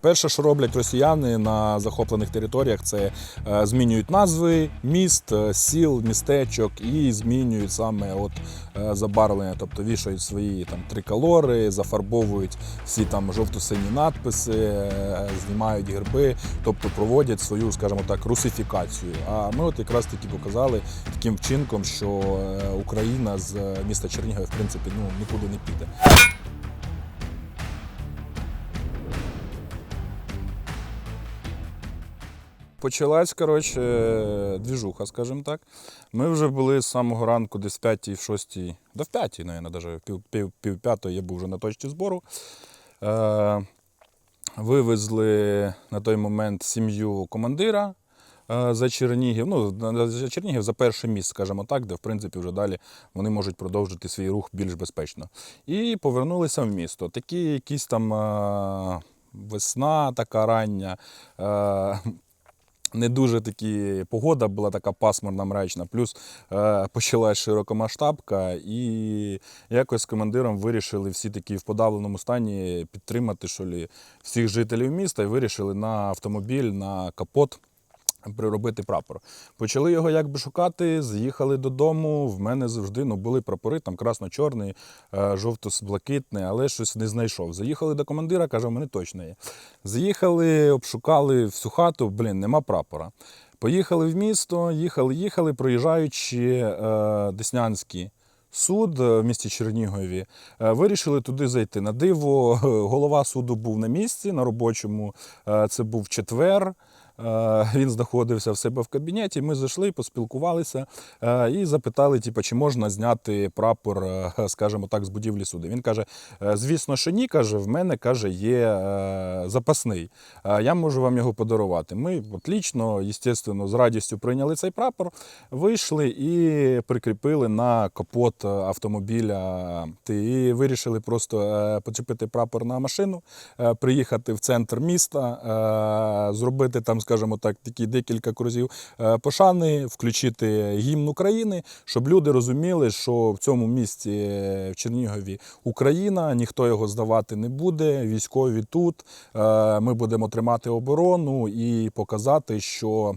Перше, що роблять росіяни на захоплених територіях, це е, змінюють назви міст, е, сіл, містечок і змінюють саме от е, забарвлення, тобто вішають свої там триколори, зафарбовують всі там жовто-сині надписи, знімають герби, тобто проводять свою, скажімо так, русифікацію. А ми от якраз таки показали таким вчинком, що Україна з міста Чернігів, в принципі, ну нікуди не піде. Почалась, коротше, двіжуха, скажімо так. Ми вже були з самого ранку, десь в 5 в 6, да в 5, навіть, навіть пів, пів, пів п'ятої я був вже на точці збору. Е, вивезли на той момент сім'ю командира е, за Чернігів. Ну, за Чернігів за перше місце, скажімо так, де в принципі вже далі вони можуть продовжити свій рух більш безпечно. І повернулися в місто. Такі якісь там е, весна така рання. Не дуже такі погода була така пасмурна мрачна, плюс е, почалась широкомасштабка, і якось з командиром вирішили всі такі в подавленому стані підтримати що всіх жителів міста і вирішили на автомобіль, на капот. Приробити прапор. Почали його якби шукати, з'їхали додому. В мене завжди ну, були прапори, там красно-чорний, е, жовто-блакитний, але щось не знайшов. Заїхали до командира, каже, в мене точно є. Заїхали, обшукали всю хату, блін, нема прапора. Поїхали в місто, їхали, їхали, проїжджаючи е, Деснянський суд е, в місті Чернігові, е, вирішили туди зайти. На диво, голова суду був на місці, на робочому. Е, Це був четвер. Е, Він знаходився в себе в кабінеті. Ми зайшли, поспілкувалися е, і запитали, типу, чи можна зняти прапор, е, скажімо так, з будівлі суду. Він каже: «Е, звісно, що ні, каже, в мене каже, є запасний. Я можу вам його подарувати. Ми отлічно, звісно, з радістю прийняли цей прапор, вийшли і прикріпили на капот автомобіля. І вирішили просто почепити прапор на машину, приїхати в центр міста, зробити там, скажімо так, такі декілька крузів е, пошани, включити гімн України, щоб люди розуміли, що в цьому місті е, в Чернігові Україна, ніхто його здавати не буде. Військові тут. Е, Ми будемо тримати оборону і показати, що.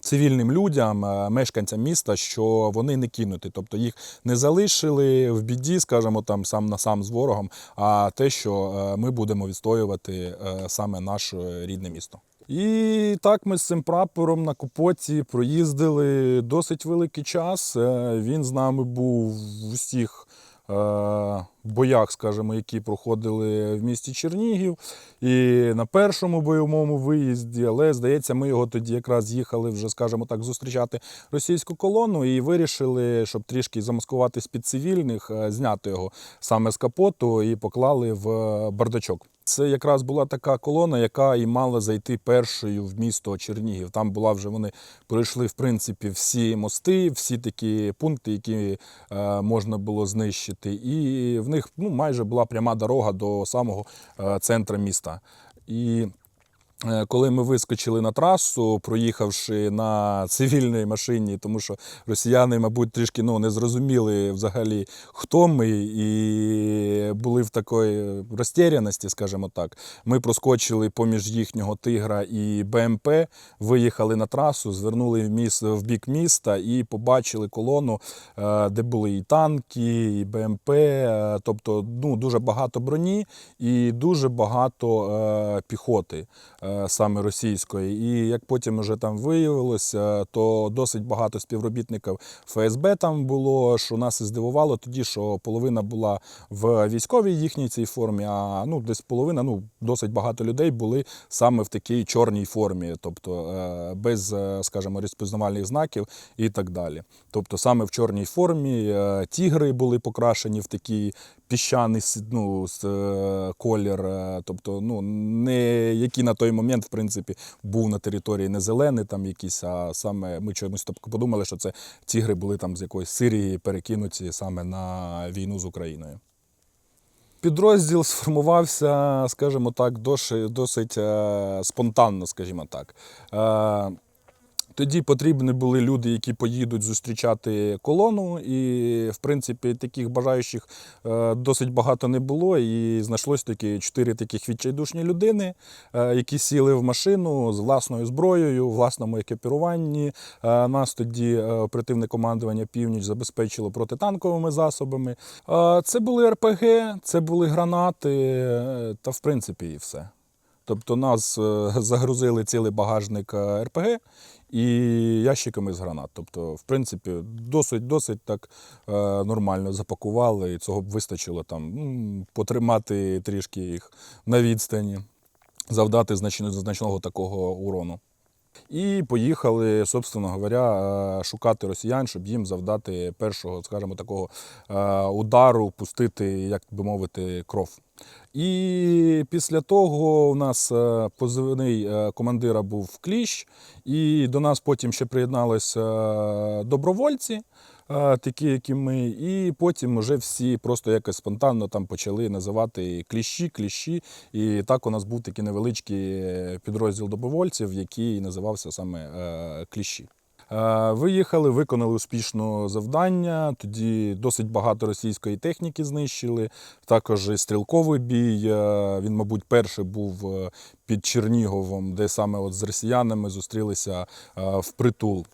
Цивільним людям, мешканцям міста, що вони не кинуті, тобто їх не залишили в біді, скажімо, там сам на сам з ворогом, а те, що ми будемо відстоювати саме наше рідне місто. І так ми з цим прапором на капоті проїздили досить великий час. Е, Він з нами був в усіх е, боях, скажімо, які проходили в місті Чернігів, і на першому бойовому виїзді, але здається, ми його тоді якраз їхали вже, скажімо так, зустрічати російську колону і вирішили, щоб трішки замаскуватись під цивільних, е, зняти його саме з капоту і поклали в бардачок. Це якраз була така колона, яка і мала зайти першою в місто Чернігів. Там була вже вони пройшли в принципі всі мости, всі такі пункти, які е, можна було знищити. І в них ну, майже була пряма дорога до самого е, центру міста. І Коли ми вискочили на трасу, проїхавши на цивільній машині, тому що росіяни, мабуть, трішки ну, не зрозуміли взагалі, хто ми, і були в такої розтіряності, скажімо так. Ми проскочили поміж їхнього тигра і БМП, виїхали на трасу, звернули в, міс, в бік міста і побачили колону, е, де були і танки, і БМП, е, тобто ну, дуже багато броні і дуже багато е, піхоти е, саме російської. І як потім вже там виявилося, то досить багато співробітників ФСБ там було, що нас і здивувало тоді, що половина була в військовій їхній цій формі, а ну десь половина, ну досить багато людей були саме в такій чорній формі, тобто е, без, е, скажімо, розпізнавальних знаків і так далі. Тобто саме в чорній формі е, тігри були покрашені в такій піщаний ну, колір, тобто ну, не який на той момент, в принципі, був на території не зелений там якийсь, а саме ми чомусь тобто, подумали, що це тігри були там з якоїсь Сирії перекинуті саме на війну з Україною. Підрозділ сформувався, скажімо так, досить, е, спонтанно, скажімо так. Тоді потрібні були люди, які поїдуть зустрічати колону. І, в принципі, таких бажаючих е, досить багато не було. І знайшлось такі чотири таких відчайдушні людини, е, які сіли в машину з власною зброєю, власному екіпіруванні. Е, Нас тоді оперативне командування Північ забезпечило протитанковими засобами. Це були РПГ, це були гранати, та в принципі і все. Тобто нас е, загрузили цілий багажник е, РПГ і ящиками з гранат. Тобто, в принципі, досить досить так е, нормально запакували, і цього б вистачило там потримати трішки їх на відстані, завдати значно- значного такого урону. І поїхали, собственно говоря, шукати росіян, щоб їм завдати першого, скажімо, такого удару, пустити, як би мовити, кров. І після того у нас е, позивний е, командира був Кліщ, і до нас потім ще приєдналися е, добровольці, такі, як і ми. І потім вже всі просто якось спонтанно там почали називати кліщі, кліщі. І так у нас був такий невеличкий підрозділ добровольців, який називався саме кліщі. Е, Виїхали, виконали успішно завдання. Тоді досить багато російської техніки знищили. Також і стрілковий бій. е, Він, мабуть, перший був е, під Черніговом, де саме от з росіянами зустрілися в впритул.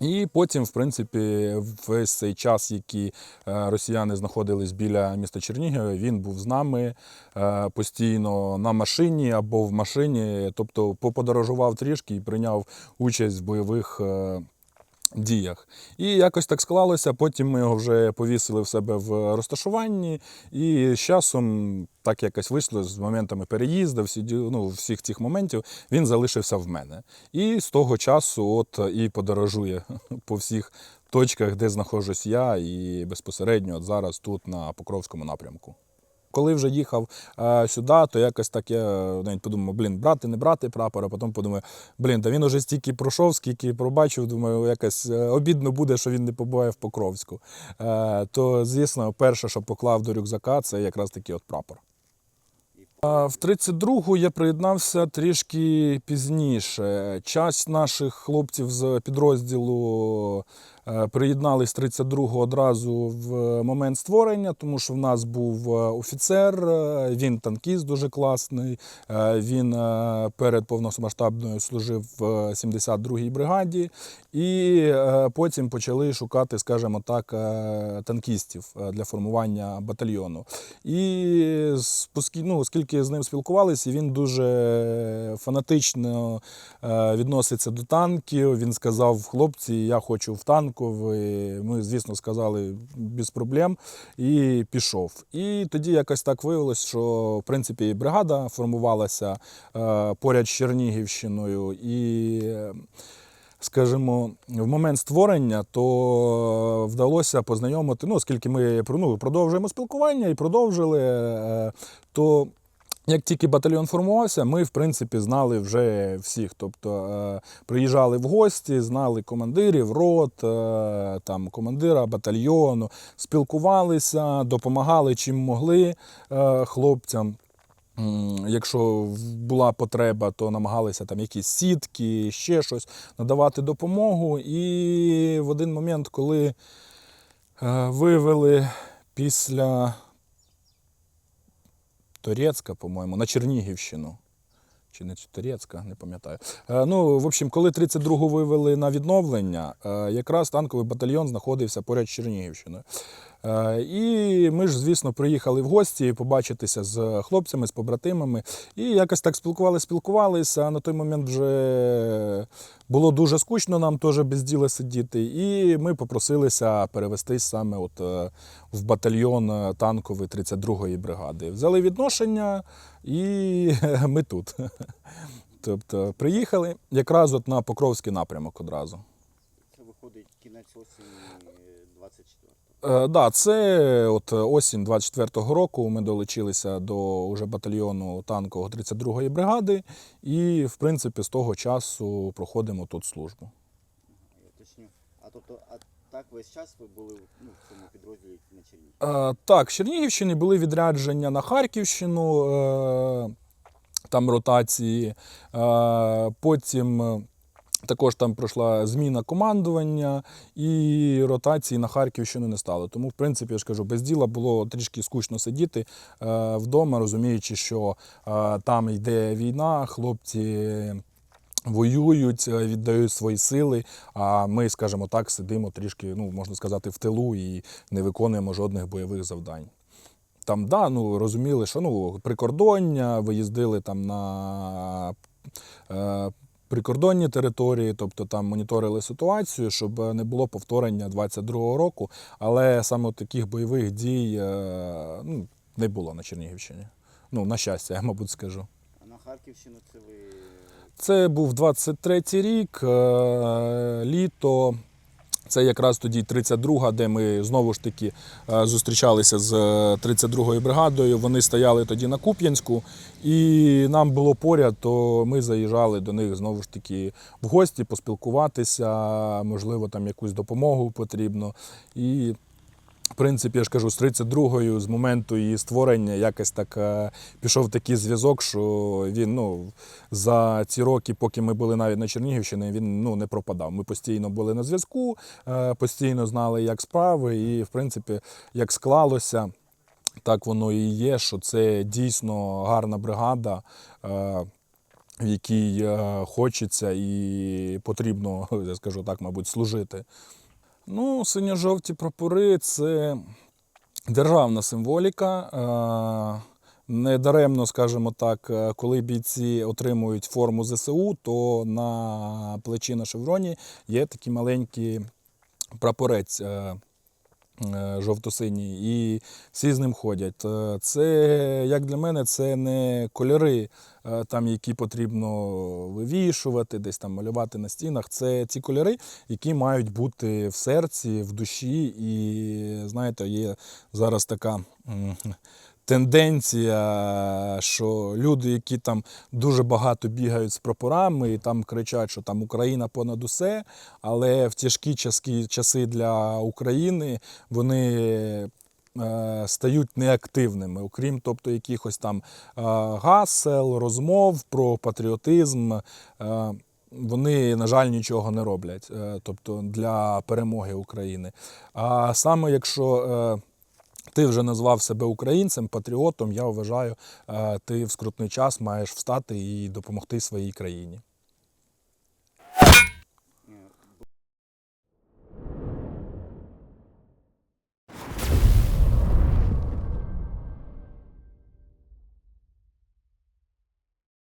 І потім, в принципі, весь цей час, який е, росіяни знаходились біля міста Чернігова, він був з нами е, постійно на машині або в машині, тобто поподорожував трішки і прийняв участь в бойових. Діях. І якось так склалося. Потім ми його вже повісили в себе в розташуванні, і з часом так якось вийшло з моментами переїзду, всі, ну, всіх цих моментів він залишився в мене. І з того часу от і подорожує по всіх точках, де знаходжусь я, і безпосередньо от зараз тут на Покровському напрямку. Коли вже їхав е, сюди, то якось так я навіть подумав, блін, брати, не брати прапор, а потім подумав, блін, та він уже стільки пройшов, скільки пробачив, думаю, якось е, обідно буде, що він не побуває в Покровську. Е, то, звісно, перше, що поклав до рюкзака, це якраз такий от прапор. В 32-гу я приєднався трішки пізніше. Часть наших хлопців з підрозділу е, приєднались 32-го одразу в момент створення, тому що в нас був е, офіцер, е, він танкіст дуже класний. е, Він е, перед повномасштабною служив в 72-й бригаді, і е, потім почали шукати, скажімо так, е, танкістів е, для формування батальйону. І ну, оскільки з ним спілкувалися, він дуже фанатично е, відноситься до танків. Він сказав: хлопці, я хочу в танковий. Ми, звісно, сказали без проблем. І пішов. І тоді якось так виявилось, що в принципі бригада формувалася е, поряд з Чернігівщиною. І скажімо, в момент створення, то вдалося познайомити, ну, оскільки ми ну, продовжуємо спілкування і продовжили, е, то як тільки батальйон формувався, ми, в принципі, знали вже всіх. Тобто е, приїжджали в гості, знали командирів, рот, е, там, командира батальйону, спілкувалися, допомагали чим могли е, хлопцям. Якщо була потреба, то намагалися там якісь сітки, ще щось надавати допомогу. І в один момент, коли вивели після Торецька, по-моєму, на Чернігівщину. Чи не Торецька, не пам'ятаю. Е, Ну, в общем, коли 32-го вивели на відновлення, е, якраз танковий батальйон знаходився поряд з Чернігівщиною. Е, І ми ж, звісно, приїхали в гості побачитися з хлопцями, з побратимами. І якось так спілкувалися, спілкувалися. На той момент вже було дуже скучно нам теж без діла сидіти. І ми попросилися перевестись саме от е, в батальйон е, танковий 32-ї бригади. Взяли відношення, і ми тут. Тобто приїхали якраз от на Покровський напрямок одразу. Це виходить кінець осені 24-го. Е, да, це от осінь 24-го року. Ми долучилися до уже батальйону танкового 32-ї бригади, і в принципі з того часу проходимо тут службу. Я. А тобто, а так весь час ви були ну, в цьому підрозділі на Чернігівщині? Е, так, з Чернігівщини були відрядження на Харківщину, е, там ротації. Е, потім Також там пройшла зміна командування і ротації на Харківщину не стало. Тому, в принципі, я ж кажу, без діла було трішки скучно сидіти е, вдома, розуміючи, що е, там йде війна, хлопці воюють, е, віддають свої сили. А ми, скажімо так, сидимо трішки, ну можна сказати, в тилу і не виконуємо жодних бойових завдань. Там, да, ну розуміли, що ну прикордоння, виїздили там на прикордонні території, тобто там моніторили ситуацію, щоб не було повторення 22-го року. Але саме таких бойових дій е, ну, не було на Чернігівщині. Ну, на щастя, я, мабуть, скажу. А на Харківщину це ви. Це був 23-й рік, е, літо. Це якраз тоді 32-га, де ми знову ж таки е, зустрічалися з 32-ю бригадою. Вони стояли тоді на Куп'янську, і нам було поряд, то ми заїжджали до них знову ж таки в гості, поспілкуватися, можливо, там якусь допомогу потрібно. І в принципі, я ж кажу, з 32-ю, з моменту її створення, якось так е, пішов такий зв'язок, що він ну, за ці роки, поки ми були навіть на Чернігівщині, він ну, не пропадав. Ми постійно були на зв'язку, е, постійно знали, як справи, і, в принципі, як склалося, так воно і є, що це дійсно гарна бригада. е, в якій хочеться і потрібно, я скажу так, мабуть, служити. Ну, синьо-жовті прапори це державна символіка. Е, Недаремно, скажімо так, е, коли бійці отримують форму ЗСУ, то на плечі на шевроні є такі маленькі прапорець. Е, Жовто-синій, і всі з ним ходять. Е, Це, як для мене, це не кольори, е, там, які потрібно вивішувати, десь там малювати на стінах. Це ті кольори, які мають бути в серці, в душі. І знаєте, є зараз така. Тенденція, що люди, які там дуже багато бігають з прапорами і там кричать, що там Україна понад усе, але в тяжкі часи для України вони е, стають неактивними, окрім тобто якихось там е, гасел, розмов про патріотизм. е, Вони, на жаль, нічого не роблять, тобто для перемоги України. А саме якщо ти вже назвав себе українцем, патріотом, я вважаю, е, ти в скрутний час маєш встати і допомогти своїй країні.